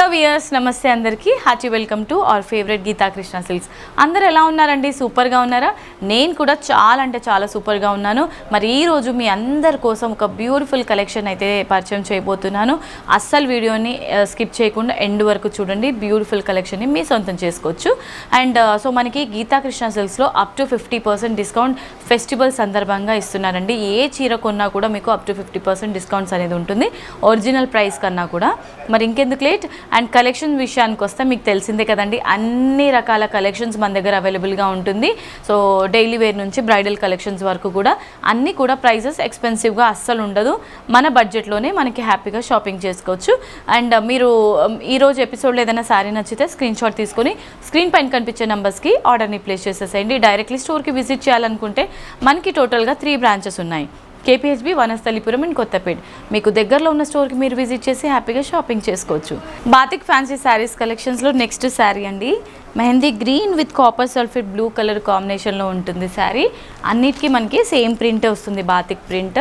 నమస్తే అందరికీ. Happy welcome to our favourite Geetha Krishna silks అందరు ఎలా ఉన్నారండి? సూపర్గా ఉన్నారా? నేను కూడా చాలా అంటే చాలా సూపర్గా ఉన్నాను. మరి ఈ రోజు మీ అందరి కోసం ఒక బ్యూటిఫుల్ కలెక్షన్ అయితే పరిచయం చేయబోతున్నాను. అస్సలు వీడియోని uh, స్కిప్ చేయకుండా ఎండ్ వరకు చూడండి. బ్యూటిఫుల్ కలెక్షన్ని మీ సొంతం చేసుకోవచ్చు. అండ్ సో uh, మనకి Geetha Krishna సిల్క్స్లో up to fifty percent discount festival సందర్భంగా ఇస్తున్నారండి. ఏ చీర కొన్నా కూడా మీకు up to fifty percent discounts అనేది ఉంటుంది. ఒరిజినల్ ప్రైస్ కన్నా కూడా. మరి ఇంకెందుకు లేట్ అండ్ కలెక్షన్ విషయానికి వస్తే మీకు తెలిసిందే కదండి అన్ని రకాల కలెక్షన్స్ మన దగ్గర అవైలబుల్గా ఉంటుంది. సో డైలీ వేర్ నుంచి బ్రైడల్ కలెక్షన్స్ వరకు కూడా అన్నీ కూడా ప్రైజెస్ ఎక్స్పెన్సివ్గా అస్సలు ఉండదు. మన బడ్జెట్లోనే మనకి హ్యాపీగా షాపింగ్ చేసుకోవచ్చు. అండ్ uh, మీరు um, ఈరోజు ఎపిసోడ్లో ఏదైనా శారీ నచ్చితే స్క్రీన్ షాట్ తీసుకొని స్క్రీన్ పైన కనిపించే నెంబర్స్కి ఆర్డర్ని ప్లేస్ చేసేసేయండి. డైరెక్ట్లీ స్టోర్కి విజిట్ చేయాలనుకుంటే మనకి టోటల్గా త్రీ బ్రాంచెస్ ఉన్నాయి. KPHB Vanasthalipuram and Kothapet. మీకు దగ్గరలో ఉన్న స్టోర్కి మీరు విజిట్ చేసి హ్యాపీగా షాపింగ్ చేసుకోవచ్చు. బాతిక్ ఫ్యాన్సీ శారీస్ కలెక్షన్స్లో నెక్స్ట్ శారీ అండి. Mehendi green with copper sulphate blue colour కాంబినేషన్లో ఉంటుంది శారీ. అన్నిటికీ మనకి సేమ్ ప్రింట్ వస్తుంది batik print.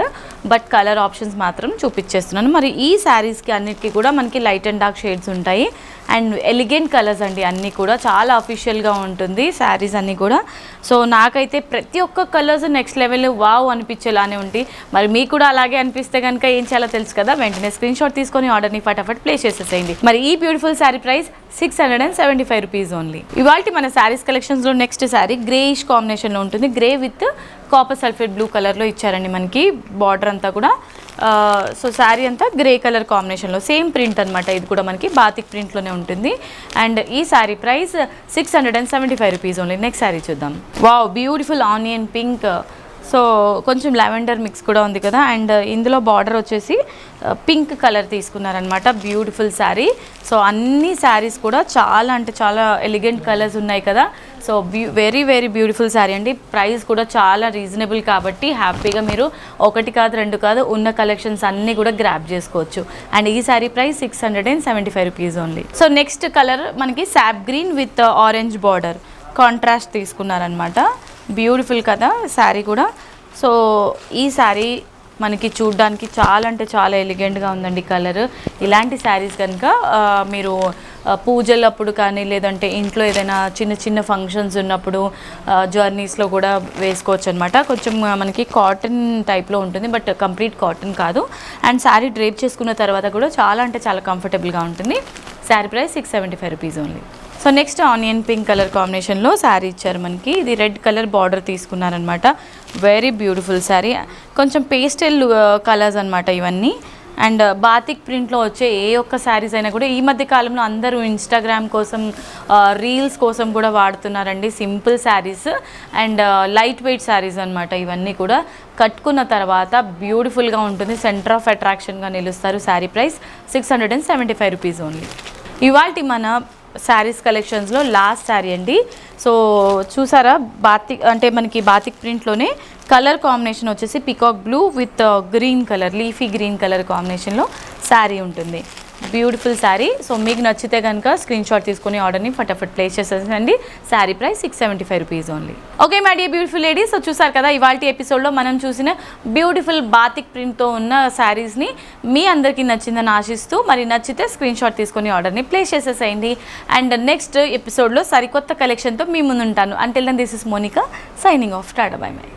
But colour options మాత్రం చూపించేస్తున్నాను. మరి ఈ శారీస్కి అన్నిటికీ కూడా మనకి లైట్ అండ్ డార్క్ షేడ్స్ ఉంటాయి. అండ్ ఎలిగెంట్ కలర్స్ అండి అన్నీ కూడా. చాలా అఫీషియల్గా ఉంటుంది శారీస్ అన్నీ కూడా. సో నాకైతే ప్రతి ఒక్క కలర్స్ నెక్స్ట్ లెవెల్ వావ్ అనిపించేలానే ఉంటాయి మరి మీకు కూడా అలాగే అనిపిస్తే కనుక ఏం చేయాలో తెలుసు కదా వెంటనే స్క్రీన్ షాట్ తీసుకొని ఆర్డర్ని ఫటాఫట్ ప్లేస్ చేసేసేయండి. మరి ఈ beautiful sari price six hundred and seventy five rupees only. ఇవాళ మన శారీస్ కలెక్షన్స్లో నెక్స్ట్ శారీ గ్రేయిష్ కాంబినేషన్లో ఉంటుంది. Grey with copper sulphate blue కలర్లో ఇచ్చారండి మనకి బార్డర్ అంతా కూడా. సో శారీ అంతా గ్రే కలర్ కాంబినేషన్లో సేమ్ ప్రింట్ అనమాట ఇది కూడా మనకి బాతిక్ ప్రింట్లోనే ఉంటుంది. అండ్ ఈ sari price six hundred and seventy five rupees only next sari చూద్దాం. Wow beautiful onion pink so కొంచెం లెవెండర్ మిక్స్ కూడా ఉంది కదా అండ్ ఇందులో బార్డర్ వచ్చేసి పింక్ కలర్ తీసుకున్నారనమాట బ్యూటిఫుల్ శారీ. సో అన్ని శారీస్ కూడా చాలా అంటే చాలా ఎలిగెంట్ కలర్స్ ఉన్నాయి కదా. So బ్యూ very very beautiful sari అండి. ప్రైస్ కూడా చాలా రీజనబుల్ కాబట్టి హ్యాపీగా మీరు ఒకటి కాదు రెండు కాదు ఉన్న కలెక్షన్స్ అన్నీ కూడా గ్రాప్ చేసుకోవచ్చు. అండ్ ఈ sari price six hundred and seventy five rupees only. So next colour మనకి sap green with orange border contrast తీసుకున్నారనమాట beautiful కదా శారీ కూడా. సో ఈ శారీ మనకి చూడ్డానికి చాలా అంటే చాలా ఎలిగెంట్గా ఉందండి కలర్. ఇలాంటి శారీస్ కనుక మీరు పూజలప్పుడు కానీ లేదంటే ఇంట్లో ఏదైనా చిన్న చిన్న ఫంక్షన్స్ ఉన్నప్పుడు జర్నీస్లో కూడా వేసుకోవచ్చు అనమాట కొంచెం మనకి కాటన్ టైప్లో ఉంటుంది బట్ కంప్లీట్ కాటన్ కాదు. అండ్ శారీ డ్రేప్ చేసుకున్న తర్వాత కూడా చాలా అంటే చాలా కంఫర్టబుల్గా ఉంటుంది. Sari price six seventy five rupees only. So next onion pink colour కాంబినేషన్లో శారీ ఇచ్చారు మనకి. ఇది రెడ్ కలర్ బార్డర్ తీసుకున్నారనమాట. వెరీ బ్యూటిఫుల్ శారీ కొంచెం పేస్టల్ కలర్స్ uh, అనమాట ఇవన్నీ. అండ్ బాతిక్ ప్రింట్లో వచ్చే ఏ ఒక్క శారీస్ అయినా కూడా ఈ మధ్య కాలంలో అందరూ ఇన్స్టాగ్రామ్ కోసం uh, రీల్స్ కోసం కూడా వాడుతున్నారండి. Simple saris and light weight saris అనమాట ఇవన్నీ కూడా. కట్టుకున్న తర్వాత బ్యూటిఫుల్గా ఉంటుంది. సెంటర్ ఆఫ్ అట్రాక్షన్గా నిలుస్తారు sari price six hundred and seventy five rupees only ఇవాళ మన శారీస్ కలెక్షన్స్లో లాస్ట్ శారీ అండి. సో చూసారా? బాతిక్ అంటే మనకి బాతిక్ ప్రింట్లోనే కలర్ కాంబినేషన్ వచ్చేసి peacock blue with green colour leafy green colour కాంబినేషన్లో శారీ ఉంటుంది. బ్యూటిఫుల్ శారీ. సో మీకు నచ్చితే కనుక స్క్రీన్ షాట్ తీసుకొని ఆర్డర్ని ఫటాఫట్ place చేసేసండి sari price six seventy five rupees only. Okay my dear beautiful lady. So చూసారు కదా ఇవాళ ఎపిసోడ్లో మనం చూసిన బ్యూటిఫుల్ బాతిక్ ప్రింట్తో ఉన్న శారీస్ని మీ అందరికీ నచ్చిందని ఆశిస్తూ మరి నచ్చితే స్క్రీన్ షాట్ తీసుకొని ఆర్డర్ని ప్లేస్ చేసేసేయండి. అండ్ నెక్స్ట్ ఎపిసోడ్లో సరికొత్త కలెక్షన్తో మీ ముందు ఉంటాను until then this is Monica signing off tata bye my